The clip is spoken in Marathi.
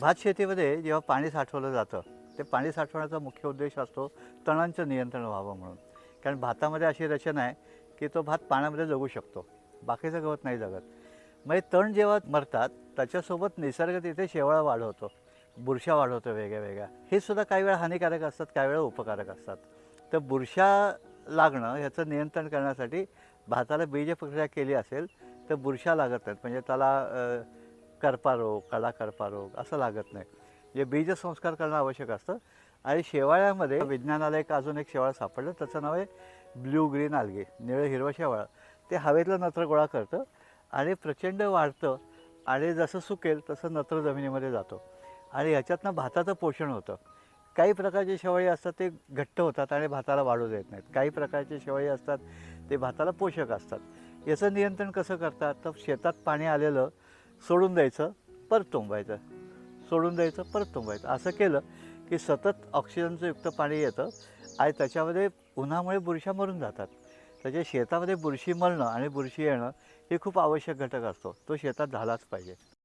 भात शेतीमध्ये जेव्हा पाणी साठवलं जातं ते पाणी साठवण्याचा मुख्य उद्देश असतो तणांचं नियंत्रण व्हावं म्हणून. कारण भातामध्ये अशी रचना आहे की तो भात पाण्यामध्ये जगू शकतो. बाकीचं गवत नाही जगत. मग तण जेव्हा मरतात त्याच्यासोबत निसर्ग तिथे शेवाळ वाढवतो. बुरशा वाढवतो वेगळ्या वेगळ्या. हे सुद्धा काही वेळा हानिकारक असतात काही वेळा उपकारक असतात. तर बुरशा लागणं ह्याचं नियंत्रण करण्यासाठी भाताला बीज प्रक्रिया केली असेल तर बुरशा लागत नाहीत. म्हणजे त्याला अ, करपा कडा असं लागत नाही. म्हणजे बीजसंस्कार करणं आवश्यक असतं. आणि शेवाळ्यामध्ये विज्ञानाला एक अजून एक शेवाळ सापडलं. त्याचं नाव आहे ब्ल्यू ग्रीन आलगे निळं हिरवं शेवाळ. ते हवेतलं नत्र गोळा करतं आणि प्रचंड वाढतं आणि जसं सुकेल तसं नत्र जमिनीमध्ये जातो. आणि ह्याच्यातनं भाताचं पोषण होतं. काही प्रकारचे शेवाळी असतात ते घट्ट होतात आणि भाताला वाढू देत नाहीत. काही प्रकारचे शेवाळी असतात ते भाताला पोषक असतात. याचं नियंत्रण कसं करतात? तर शेतात पाणी आलेलं सोडून द्यायचं परत तुंबायचं सोडून द्यायचं परत तुंबायचं असं केलं की सतत ऑक्सिजनचं युक्त पाणी येतं आणि त्याच्यामध्ये उन्हामुळे बुरशा मरून जातात. त्याच्या शेतामध्ये बुरशी मरणं आणि बुरशी येणं हे खूप आवश्यक घटक असतो. तो शेतात झालाच पाहिजे.